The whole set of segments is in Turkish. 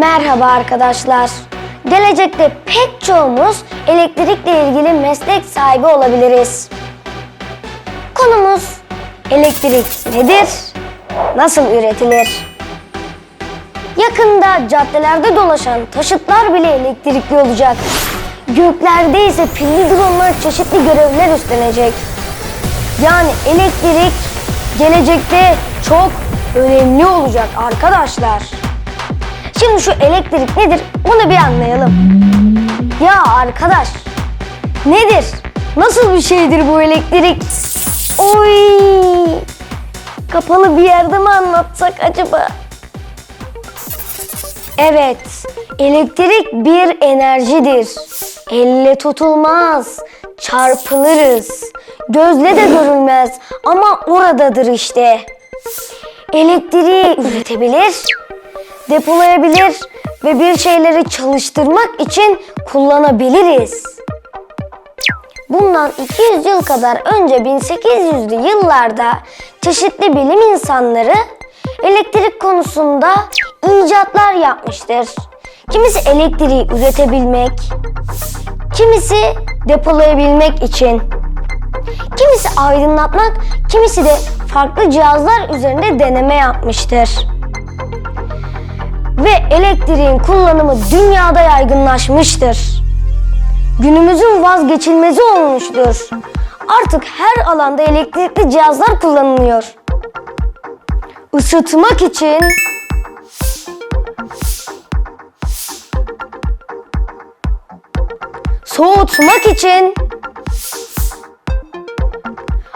Merhaba arkadaşlar. Gelecekte pek çoğumuz elektrikle ilgili meslek sahibi olabiliriz. Konumuz elektrik nedir? Nasıl üretilir? Yakında caddelerde dolaşan taşıtlar bile elektrikli olacak. Göklerde ise pilli dronlar çeşitli görevler üstlenecek. Yani elektrik gelecekte çok önemli olacak arkadaşlar. Şimdi şu elektrik nedir onu bir anlayalım. Ya arkadaş nedir? Nasıl bir şeydir bu elektrik? Oy! Kapalı bir yerde mi anlatsak acaba? Evet, elektrik bir enerjidir. Elle tutulmaz, çarpılırız. Gözle de görülmez ama oradadır işte. Elektriği üretebilir, depolayabilir ve bir şeyleri çalıştırmak için kullanabiliriz. Bundan 200 yıl kadar önce 1800'lü yıllarda çeşitli bilim insanları elektrik konusunda icatlar yapmıştır. Kimisi elektriği üretebilmek, kimisi depolayabilmek için, kimisi aydınlatmak, kimisi de farklı cihazlar üzerinde deneme yapmıştır. Ve elektriğin kullanımı dünyada yaygınlaşmıştır günümüzün vazgeçilmezi olmuştur. Artık her alanda elektrikli cihazlar kullanılıyor. Isıtmak için soğutmak için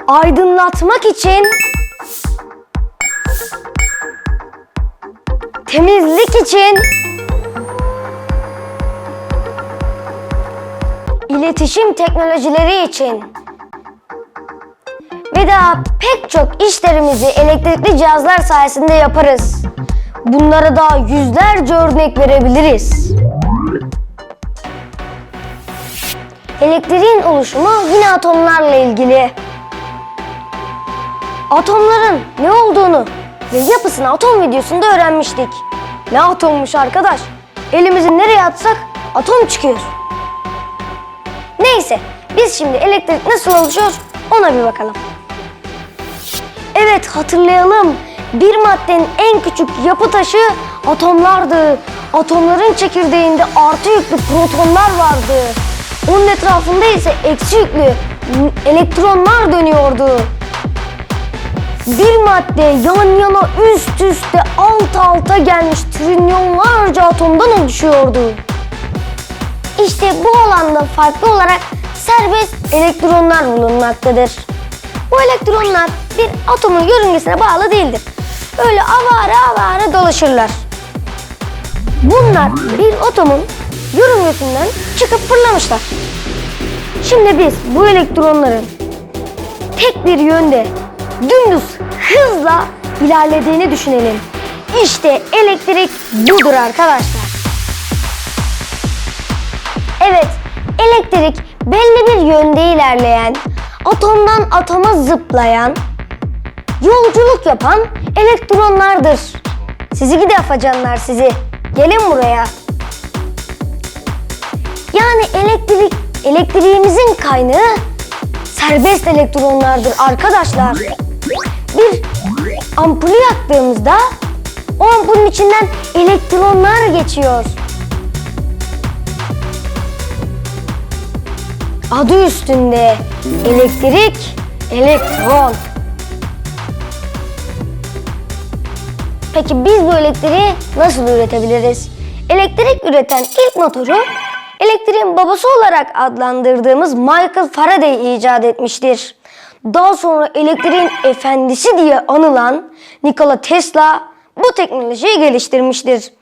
aydınlatmak için temizlik için iletişim teknolojileri için ve daha pek çok işlerimizi elektrikli cihazlar sayesinde yaparız. Bunlara daha yüzlerce örnek verebiliriz. Elektriğin oluşumu yine atomlarla ilgili. Atomların ne olduğunu ve yapısını atom videosunda öğrenmiştik. Ne atommuş arkadaş? Elimizi nereye atsak atom çıkıyor. Neyse biz şimdi elektrik nasıl oluşuyor ona bir bakalım. Evet hatırlayalım. Bir maddenin en küçük yapı taşı atomlardı. Atomların çekirdeğinde artı yüklü protonlar vardı. Onun etrafında ise eksi yüklü elektronlar dönüyordu. Bir madde yan yana üst üste alt alta gelmiş trilyonlarca atomdan oluşuyordu. İşte bu alanda farklı olarak serbest elektronlar bulunmaktadır. Bu elektronlar bir atomun yörüngesine bağlı değildir. Öyle avara avara dolaşırlar. Bunlar bir atomun yörüngesinden çıkıp fırlamışlar. Şimdi biz bu elektronların tek bir yönde dümdüz hızla ilerlediğini düşünelim. İşte elektrik budur arkadaşlar. Evet, elektrik belli bir yönde ilerleyen, atomdan atoma zıplayan, yolculuk yapan elektronlardır. Sizi gidi afacanlar sizi. Gelin buraya. Yani elektrik, elektriğimizin kaynağı serbest elektronlardır arkadaşlar. Bir ampulü yaktığımızda o ampulün içinden elektronlar geçiyor. Adı üstünde elektrik, elektron. Peki biz bu elektriği nasıl üretebiliriz? Elektrik üreten ilk motoru elektriğin babası olarak adlandırdığımız Michael Faraday icat etmiştir. Daha sonra elektriğin efendisi diye anılan Nikola Tesla bu teknolojiyi geliştirmiştir.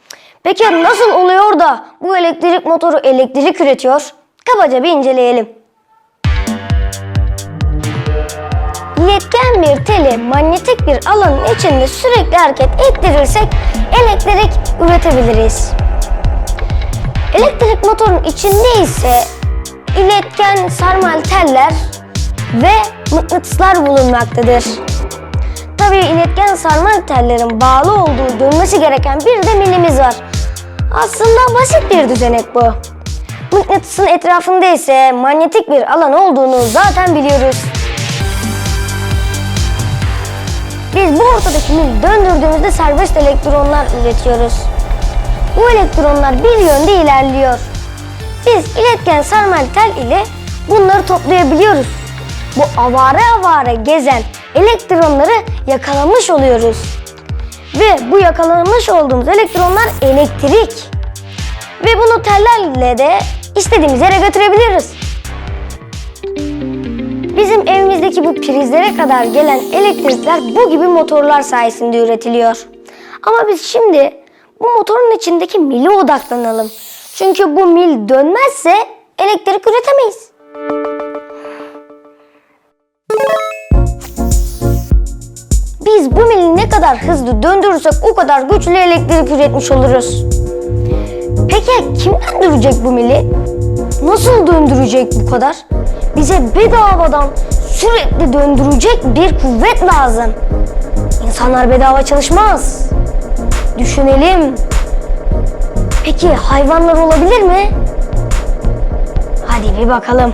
Peki nasıl oluyor da bu elektrik motoru elektrik üretiyor? Kabaca bir inceleyelim. İletken bir teli manyetik bir alanın içinde sürekli hareket ettirirsek elektrik üretebiliriz. Elektrik motorun içinde ise iletken sarmal teller ve mıknatıslar bulunmaktadır. Tabii iletken sarmal tellerin bağlı olduğu dönmesi gereken bir de milimiz var. Aslında basit bir düzenek bu. Mıknatısın etrafında ise manyetik bir alan olduğunu zaten biliyoruz. Biz bu ortadaki mil döndürdüğümüzde serbest elektronlar üretiyoruz. Bu elektronlar bir yönde ilerliyor. Biz iletken sarmal tel ile bunları toplayabiliyoruz. Bu avare avare gezen elektronları yakalamış oluyoruz. Ve bu yakalamış olduğumuz elektronlar elektrik. Ve bunu tellerle de istediğimiz yere götürebiliriz. Bizim evimizdeki bu prizlere kadar gelen elektrikler bu gibi motorlar sayesinde üretiliyor. Ama biz şimdi bu motorun içindeki mile odaklanalım. Çünkü bu mil dönmezse elektrik üretemeyiz. Kadar hızlı döndürürsek o kadar güçlü elektrik üretmiş oluruz. Peki kim döndürecek bu mili? Nasıl döndürecek bu kadar? Bize bedavadan sürekli döndürecek bir kuvvet lazım. İnsanlar bedava çalışmaz. Düşünelim. Peki hayvanlar olabilir mi? Hadi bir bakalım.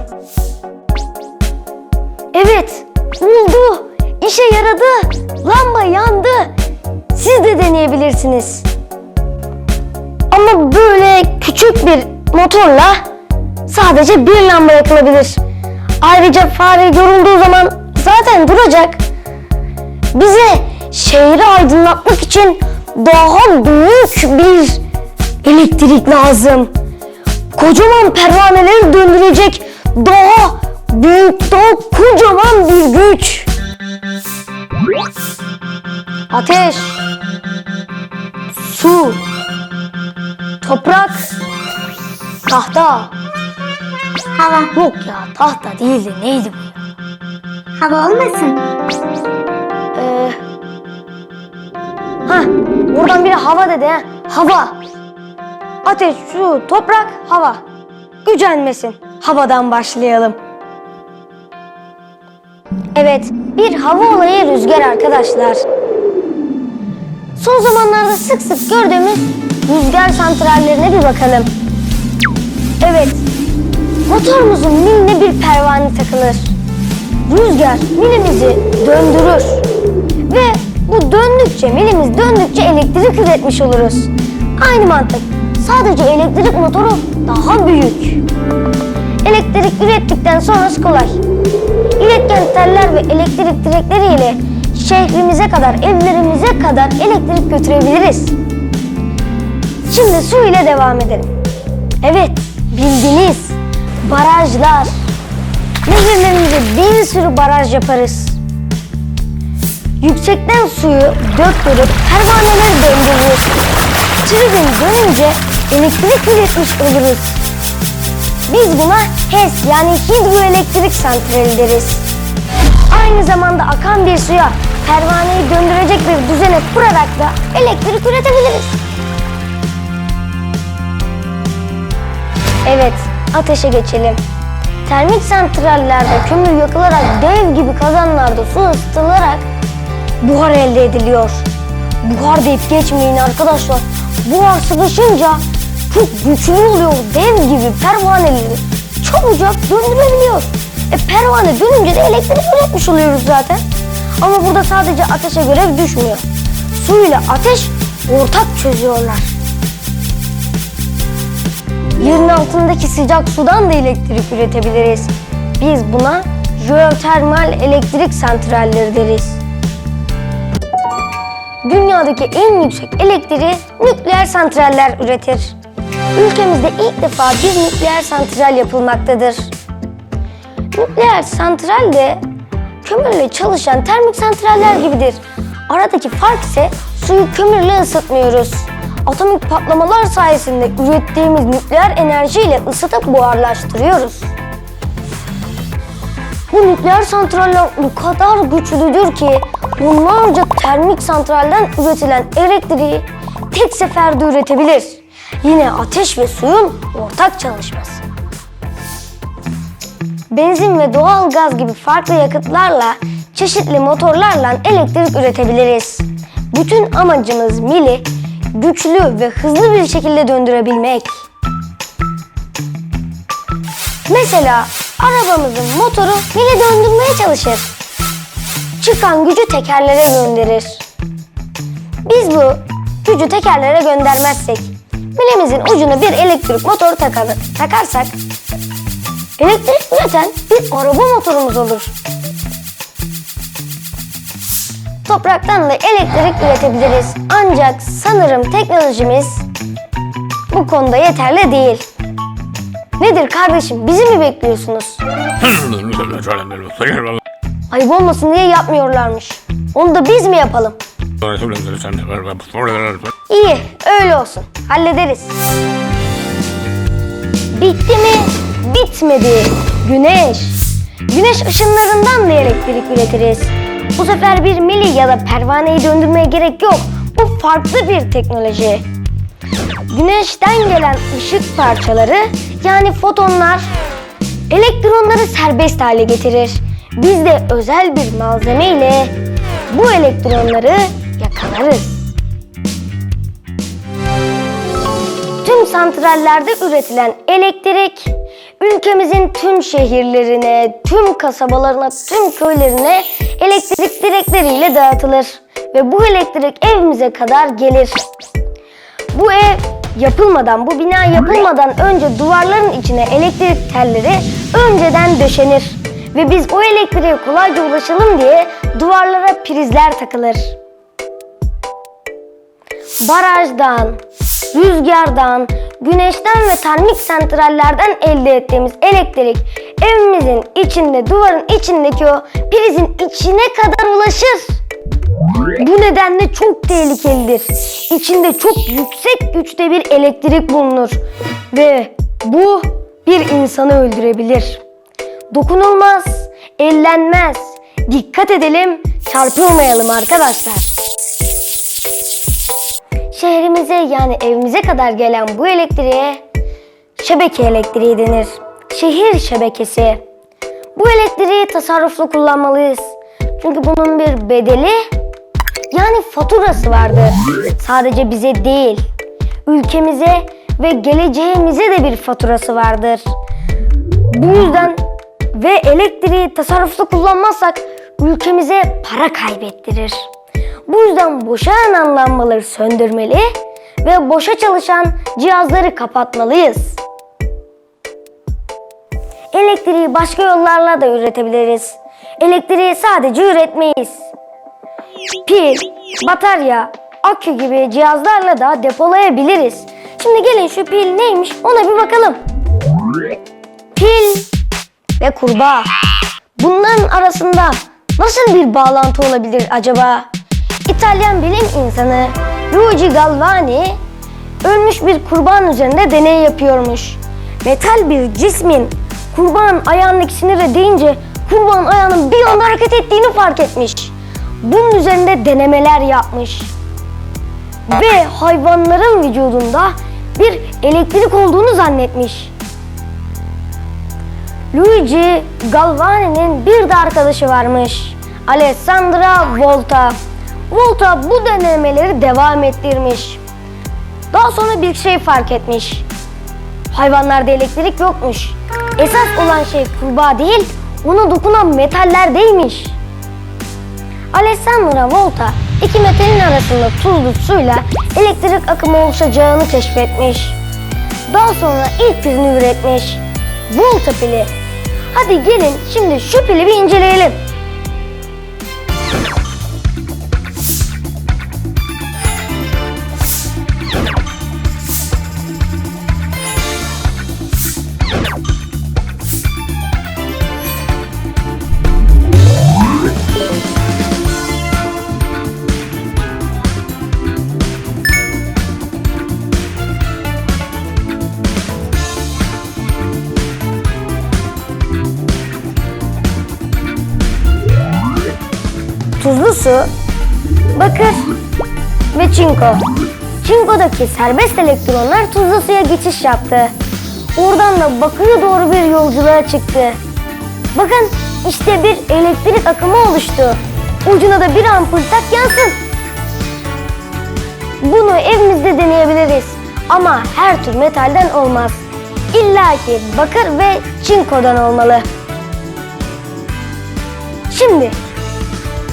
Deneyebilirsiniz. Ama böyle küçük bir motorla sadece bir lamba yakılabilir. Ayrıca fare yorulduğu zaman zaten duracak. Bize şehri aydınlatmak için daha büyük bir elektrik lazım. Kocaman pervaneleri döndürecek daha büyük, daha kocaman bir güç. Ateş, su, toprak, tahta. Hava. Yok ya tahta değildi neydi bu? Hava olmasın. Ee, ha buradan biri hava dedi ha. Hava. Ateş, su, toprak, hava. Gücenmesin. Havadan başlayalım. Evet, bir hava olayı rüzgar arkadaşlar. Son zamanlarda sık sık gördüğümüz rüzgar santrallerine bir bakalım. Evet, motorumuzun miline bir pervane takılır. Rüzgar milimizi döndürür. Ve bu döndükçe, milimiz döndükçe elektrik üretmiş oluruz. Aynı mantık. Sadece elektrik motoru daha büyük. Elektrik ürettikten sonrası kolay. İletken teller ve elektrik direkleriyle şehrimize kadar, evlerimize kadar elektrik götürebiliriz. Şimdi su ile devam edelim. Evet, bildiniz. Barajlar. Nehirlerimize bir sürü baraj yaparız. Yüksekten suyu döktürüp pervaneleri döndürürüz. Tribün dönünce elektrik üretmiş oluruz. Biz buna HES yani hidroelektrik santrali deriz. Aynı zamanda akan bir suya pervaneyi döndürecek bir düzenek kurarak da elektrik üretebiliriz. Evet, ateşe geçelim. Termik santrallerde kömür yakılarak dev gibi kazanlarda su ısıtılarak buhar elde ediliyor. Buhar deyip geçmeyin arkadaşlar. Buhar sıkışınca çok güçlü oluyor. Dev gibi pervaneleri çabucak döndürebiliyor. E pervane dönünce de elektrik üretmiş oluyoruz zaten. Ama burada sadece ateşe görev düşmüyor. Su ile ateş ortak çözüyorlar. Yerin altındaki sıcak sudan da elektrik üretebiliriz. Biz buna jeotermal elektrik santralleri deriz. Dünyadaki en yüksek elektriği nükleer santraller üretir. Ülkemizde ilk defa bir nükleer santral yapılmaktadır. Nükleer santral de kömürle çalışan termik santraller gibidir. Aradaki fark ise suyu kömürle ısıtmıyoruz. Atomik patlamalar sayesinde ürettiğimiz nükleer enerjiyle ısıtıp buharlaştırıyoruz. Bu nükleer santraller o kadar güçlüdür ki onlarca termik santralden üretilen elektriği tek seferde üretebilir. Yine ateş ve suyun ortak çalışması. Benzin ve doğal gaz gibi farklı yakıtlarla çeşitli motorlarla elektrik üretebiliriz. Bütün amacımız mili güçlü ve hızlı bir şekilde döndürebilmek. Mesela arabamızın motoru mili döndürmeye çalışır. Çıkan gücü tekerlere gönderir. Biz bu gücü tekerlere göndermezsek, milimizin ucuna bir elektrik motoru takar, takarsak, elektrik üreten bir araba motorumuz olur. Topraktan da elektrik üretebiliriz. Ancak sanırım teknolojimiz bu konuda yeterli değil. Nedir kardeşim? Bizi mi bekliyorsunuz? Ayıp olmasın diye yapmıyorlarmış. Onu da biz mi yapalım? İyi, öyle olsun. Hallederiz. Bitti mi? Bitmedi. Güneş. Güneş ışınlarından da elektrik üretiriz. Bu sefer bir mili ya da pervaneyi döndürmeye gerek yok. Bu farklı bir teknoloji. Güneşten gelen ışık parçaları yani fotonlar elektronları serbest hale getirir. Biz de özel bir malzeme ile bu elektronları yakalarız. Tüm santrallerde üretilen elektrik ülkemizin tüm şehirlerine, tüm kasabalarına, tüm köylerine elektrik direkleriyle dağıtılır ve bu elektrik evimize kadar gelir. Bu ev yapılmadan, bu bina yapılmadan önce duvarların içine elektrik telleri önceden döşenir. Ve biz o elektriğe kolayca ulaşalım diye duvarlara prizler takılır. Barajdan, rüzgardan, güneşten ve termik santrallerden elde ettiğimiz elektrik evimizin içinde, duvarın içindeki o prizin içine kadar ulaşır. Bu nedenle çok tehlikelidir. İçinde çok yüksek güçte bir elektrik bulunur ve bu bir insanı öldürebilir. Dokunulmaz, ellenmez. Dikkat edelim, çarpılmayalım arkadaşlar. Şehrimize yani evimize kadar gelen bu elektriğe şebeke elektriği denir. Şehir şebekesi. Bu elektriği tasarruflu kullanmalıyız. Çünkü bunun bir bedeli yani faturası vardır. Sadece bize değil, ülkemize ve geleceğimize de bir faturası vardır. Bu yüzden ve elektriği tasarruflu kullanmazsak ülkemize para kaybettirir. Bu yüzden boşa yanan lambaları söndürmeli ve boşa çalışan cihazları kapatmalıyız. Elektriği başka yollarla da üretebiliriz. Elektriği sadece üretmeyiz. Pil, batarya, akü gibi cihazlarla da depolayabiliriz. Şimdi gelin şu pil neymiş ona bir bakalım. Pil ve kurbağa. Bunların arasında nasıl bir bağlantı olabilir acaba? İtalyan bilim insanı Luigi Galvani ölmüş bir kurban üzerinde deney yapıyormuş. Metal bir cismin kurbanın ayağındaki sinire değince kurbanın ayağının bir anda hareket ettiğini fark etmiş. Bunun üzerinde denemeler yapmış. Ve hayvanların vücudunda bir elektrik olduğunu zannetmiş. Luigi Galvani'nin bir de arkadaşı varmış. Alessandra Volta. Volta bu denemeleri devam ettirmiş. Daha sonra bir şey fark etmiş. Hayvanlarda elektrik yokmuş. Esas olan şey kurbağa değil, ona dokunan metallerdeymiş. Alessandra Volta iki metalin arasında tuzlu suyla elektrik akımı oluşacağını keşfetmiş. Daha sonra ilk pilini üretmiş. Volta pili. Hadi gelin şimdi şu pili bir inceleyelim. Su, bakır ve çinko. Çinkodaki serbest elektronlar tuzlu suya geçiş yaptı. Oradan da bakıra doğru bir yolculuğa çıktı. Bakın işte bir elektrik akımı oluştu. Ucuna da bir ampul tak yansın. Bunu evimizde deneyebiliriz. Ama her tür metalden olmaz. İlla ki bakır ve çinkodan olmalı. Şimdi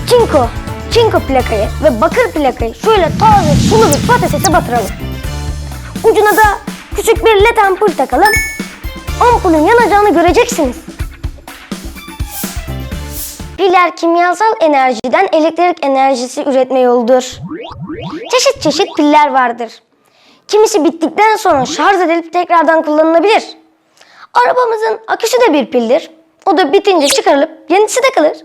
çinko, çinko plakayı ve bakır plakayı şöyle taze sulu bir patatese batıralım. Ucuna da küçük bir led ampul takalım. Ampulün yanacağını göreceksiniz. Piller kimyasal enerjiden elektrik enerjisi üretme yoludur. Çeşit çeşit piller vardır. Kimisi bittikten sonra şarj edilip tekrardan kullanılabilir. Arabamızın aküsü de bir pildir. O da bitince çıkarılıp yenisi de kalır.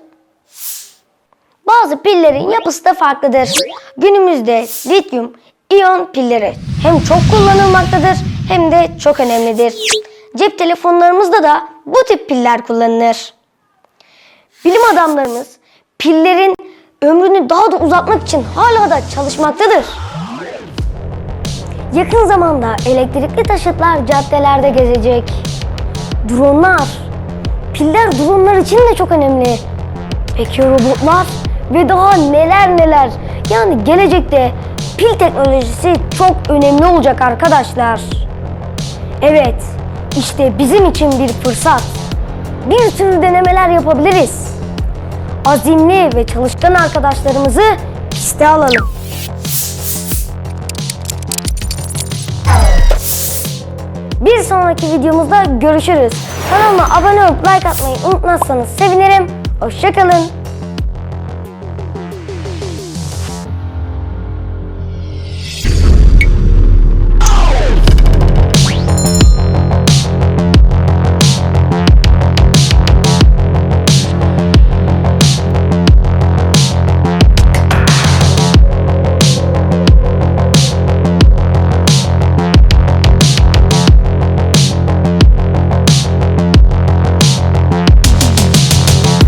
Bazı pillerin yapısı da farklıdır. Günümüzde lityum iyon pilleri hem çok kullanılmaktadır hem de çok önemlidir. Cep telefonlarımızda da bu tip piller kullanılır. Bilim adamlarımız pillerin ömrünü daha da uzatmak için hala da çalışmaktadır. Yakın zamanda elektrikli taşıtlar caddelerde gezecek. Dronlar. Piller dronlar için de çok önemli. Peki robotlar ve daha neler neler. Yani gelecekte pil teknolojisi çok önemli olacak arkadaşlar. Evet, işte bizim için bir fırsat. Bir sürü denemeler yapabiliriz. Azimli ve çalışkan arkadaşlarımızı piste alalım. Bir sonraki videomuzda görüşürüz. Kanalıma abone olup like atmayı unutmazsanız sevinirim. Hoşçakalın.